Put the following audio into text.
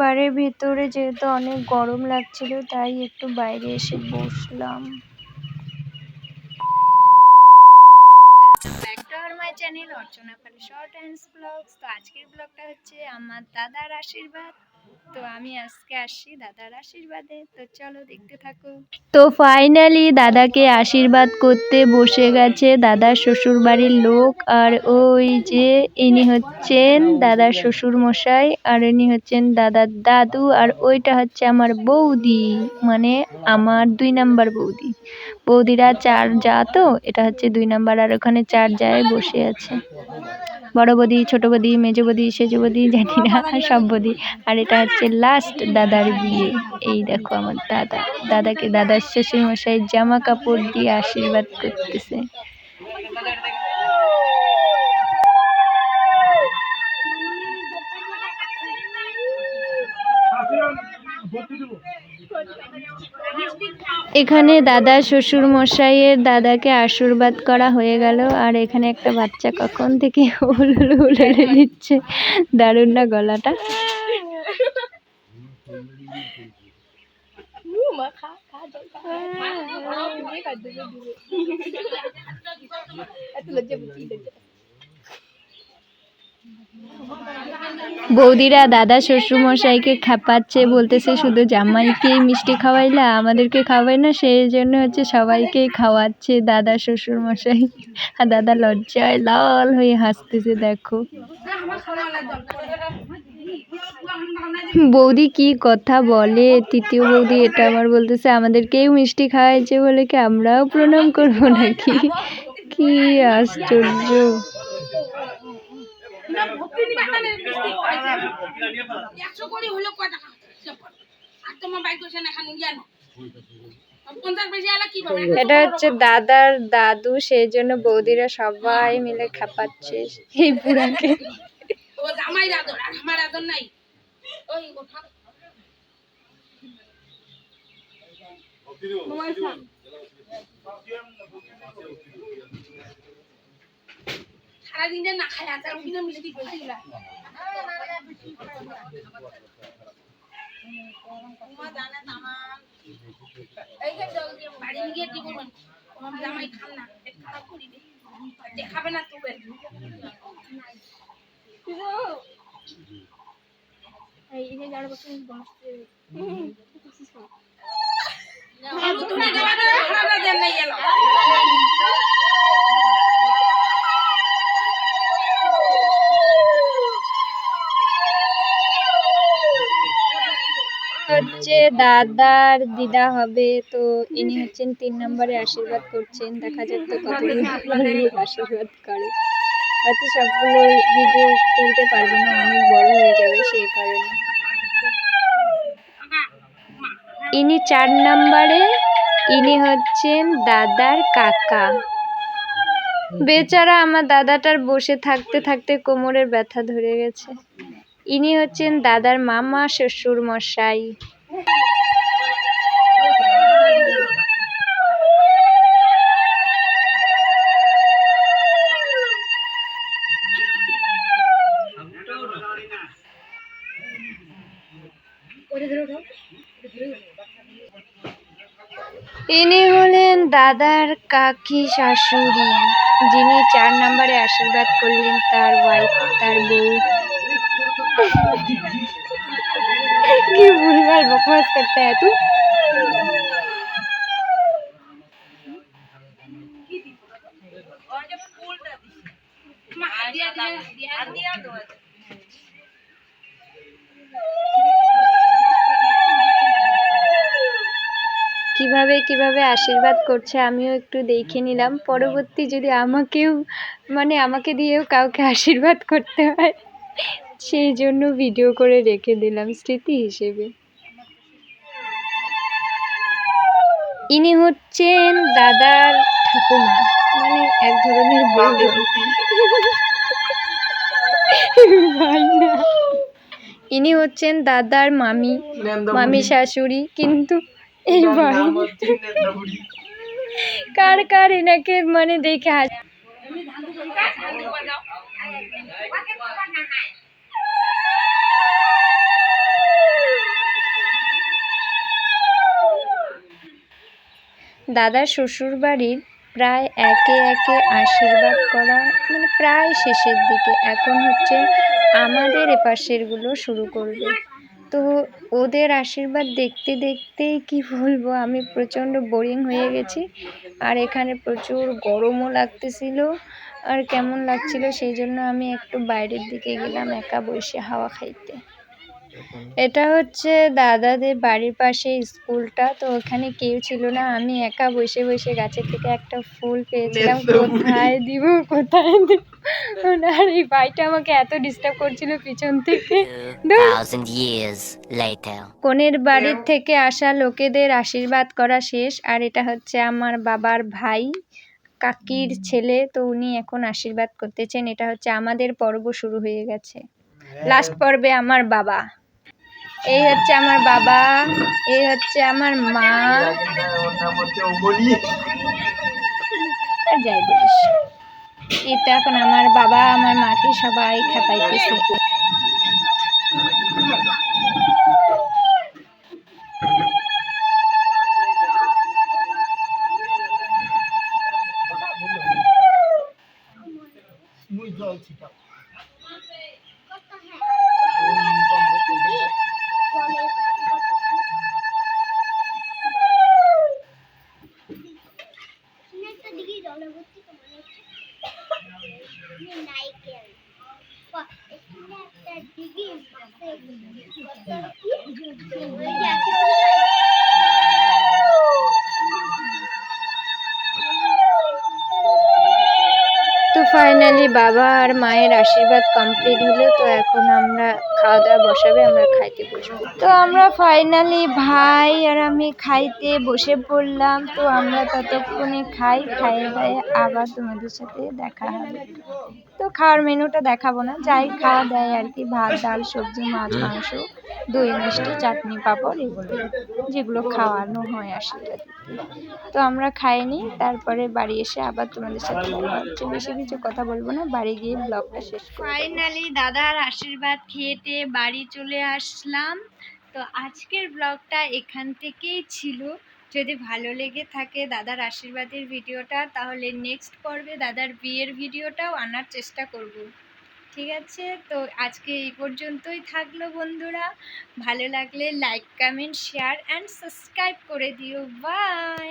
বাড়ির ভিতরে যেহেতু অনেক গরম লাগছিল, তাই একটু বাইরে এসে বসলাম। চ্যানেল অর্চনা পালে শর্ট অ্যান্ড ব্লগস তো আজকের ব্লগটা হচ্ছে আমার দাদার আশীর্বাদ। তো আমি আজকে আসছি দাদার আশীর্বাদে। তো চলো দেখতে থাকো। তো ফাইনালি দাদাকে আশীর্বাদ করতে বসে গেছে দাদার শ্বশুর বাড়ির লোক আর ওই যে ইনি হচ্ছেন দাদার শ্বশুর মশাই আর ইনি হচ্ছেন দাদার দাদু আর ওইটা হচ্ছে আমার বৌদি মানে আমার দুই নাম্বার বৌদি। বৌদিরা চার যা তো, এটা হচ্ছে দুই নাম্বার আর ওখানে চার জায় বসে আছে। বড় বদি, ছোট বদি, মেজো বৌদি, সেজো বৌদি জানি না সব বদি। আর এটা হচ্ছে লাস্ট দাদার বিয়ে। এই দেখো আমার দাদা। দাদাকে দাদার শ্বশুর মশাই জামা কাপড় দিয়ে আশীর্বাদ করতেছে। এখানে দাদা শ্বশুর মশাইয়ের দাদাকে আশীর্বাদ করা হয়ে গেল। আর এখানে একটা বাচ্চা কখন থেকে উলুলু উলুলু দিচ্ছে? দারুণ না গলাটা? বৌদিরা দাদা শ্বশুর মশাইকে খাপাচ্ছে, বলতেছে শুধু জামাইকেই মিষ্টি খাওয়াইলা, আমাদেরকে খাওয়াই না, সেই জন্য হচ্ছে সবাইকেই খাওয়াচ্ছে দাদা শ্বশুর মশাই আর দাদা লজ্জায় লাল হয়ে হাসতেছে, দেখো। বৌদি কি কথা বলে? তৃতীয় বৌদি এটা আমার বলতেছে আমাদেরকেও মিষ্টি খাওয়াইছে বলে কি আমরাও প্রণাম করব নাকি? কি আশ্চর্য। এটা হচ্ছে দাদার দাদু, সেই জন্য বৌদিরা সবাই মিলে খাপাচ্ছে এই বুড়াকে জামাই আদর আর আমার আদর নাই। ওই সারাদিন যে না খায় আচার বাড়ি গিয়ে কি জামাই খান না পেট খারাপ করিবে দেখাবে না তোকে ভালো ধরে দেওয়া না হারাটা দেন নাই এলা হচ্ছে দাদার দিদা হবে, তো ইনি হচ্ছেন তিন নম্বরে আশীর্বাদ করছেন। দেখা যাক তো লোক আশীর্বাদ করে। হয়তো সবগুলো ভিডিও তুলতে পারব না, অনেক বড় হয়ে যাবে সেই কারণে। ইনি চার নম্বরে, ইনি হচ্ছেন দাদার কাকা। বেচারা আমার দাদাটার বসে থাকতে থাকতে কোমরের ব্যথা ধরে গেছে। ইনি হচ্ছেন দাদার মামা, শ্বশুর মশাই। ইনি হলেন দাদার কাকি শাশুড়ি, যিনি চার নম্বরে আশীর্বাদ করলেন তার ওয়াইফ তার বউ। কি ভুলভাল বকবাস করতে এত? দিয়া দিয়া দিয়া দিয়া দো কীভাবে কীভাবে আশীর্বাদ করছে আমিও একটু দেখে নিলাম। পরবর্তী যদি আমাকেও মানে আমাকে দিয়েও কাউকে আশীর্বাদ করতে হয় সেই জন্য ভিডিও করে রেখে দিলাম স্মৃতি হিসেবে। ইনি হচ্ছেন দাদার ঠাকুমা। মানে এক ধরনের ইনি হচ্ছেন দাদার মামি মামি শাশুড়ি। কিন্তু এই ভাই। কার কার এনাকে মানে দেখে দাদা দাদার শ্বশুর বাড়ির প্রায় একে একে আশীর্বাদ করা মানে প্রায় শেষের দিকে। এখন হচ্ছে আমাদের এপাশেরগুলো শুরু করবে। তো ওদের আশীর্বাদ দেখতে দেখতেই কি বলব, আমি প্রচণ্ড বোরিং হয়ে গেছি। আর এখানে প্রচুর গরমও লাগতেছিল, আর কেমন লাগছিল সেই জন্য আমি একটু বাইরের দিকে গেলাম একা বসে হাওয়া খাইতে। এটা হচ্ছে দাদাদের বাড়ির পাশে স্কুলটা তো ওখানে কেউ ছিল না। আমি একা বসে বসে গাছের থেকে একটা ফুল পেয়েছিলাম। কোথায় দিব কোথায় দিব? আর এই ভাইটা আমাকে এত ডিস্টার্ব করছিল পিছন থেকে. কনের বাড়ির থেকে আসা লোকেদের আশীর্বাদ করা শেষ। আর এটা হচ্ছে আমার বাবার ভাই কাকির ছেলে তো উনি এখন আশীর্বাদ করতেছেন। এটা হচ্ছে আমাদের পর্ব শুরু হয়ে গেছে। লাস্ট পর্বে আমার বাবা। এই হচ্ছে আমার বাবা, এই হচ্ছে আমার মা। যাই বলিস। এটা এখন আমার বাবা, আমার মাকে সবাই খেপাইতেছে। এখানে বাবা আর মায়ের আশীর্বাদ কমপ্লিট হলো, তো এখন আমরা খাওয়া দাওয়া বসাবে, আমরা খাইতে বসবো। তো আমরা ফাইনালি ভাই আর আমি খাইতে বসে পড়লাম, তো আমরা ততক্ষণে খাই, খাইয়ে দায়ে আবার তোমাদের সাথে দেখা হবে। তো খাওয়ার মেনুটা দেখাবো না, যাই খাওয়া দেয় আর কি, ভাত, ডাল, সবজি, মাছ, মাংস। দই, মিষ্টি, চাটনি, পাঁপড় এগুলো, যেগুলো খাওয়ানো হয় দিতে তো আমরা খাইনি, তারপরে বাড়ি এসে আবার তোমাদের সাথে হচ্ছে। বেশি কিছু কথা বলব না, বাড়ি গিয়ে ব্লগটা শেষ ফাইনালি দাদার আশীর্বাদ খেয়েতে বাড়ি চলে আসলাম। তো আজকের ব্লগটা এখান থেকেই ছিল। যদি ভালো লেগে থাকে দাদার আশীর্বাদের ভিডিওটা, তাহলে নেক্সট পর্বে দাদার বিয়ের ভিডিওটাও আনার চেষ্টা করব। ঠিক আছে? তো আজকে এই পর্যন্তই থাকল বন্ধুরা। ভালো লাগলে like comment share and subscribe করে দিও। বাই